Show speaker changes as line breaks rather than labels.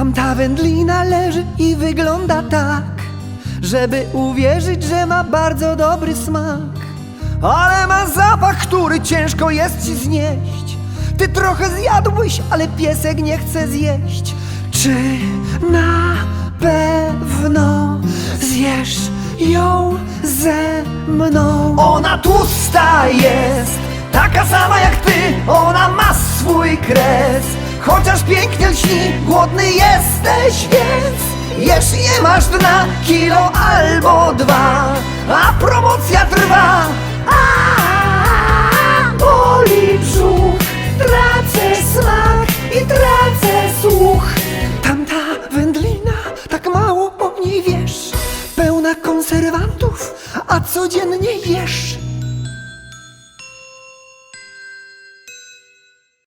Tamta wędlina leży i wygląda tak, żeby uwierzyć, że ma bardzo dobry smak. Ale ma zapach, który ciężko jest ci znieść. Ty trochę zjadłbyś, ale piesek nie chce zjeść. Czy na pewno zjesz ją ze mną? Ona tłusta jest, taka sama jak ty, ona ma swój kres. Chociaż pięknie lśni, głodny jesteś, więc Jeśli nie masz dna, kilo albo dwa. A promocja trwa. A, a Boli brzuch, tracę smak i tracę słuch. Tamta wędlina, tak mało o niej wiesz. Pełna konserwantów, a codziennie jesz.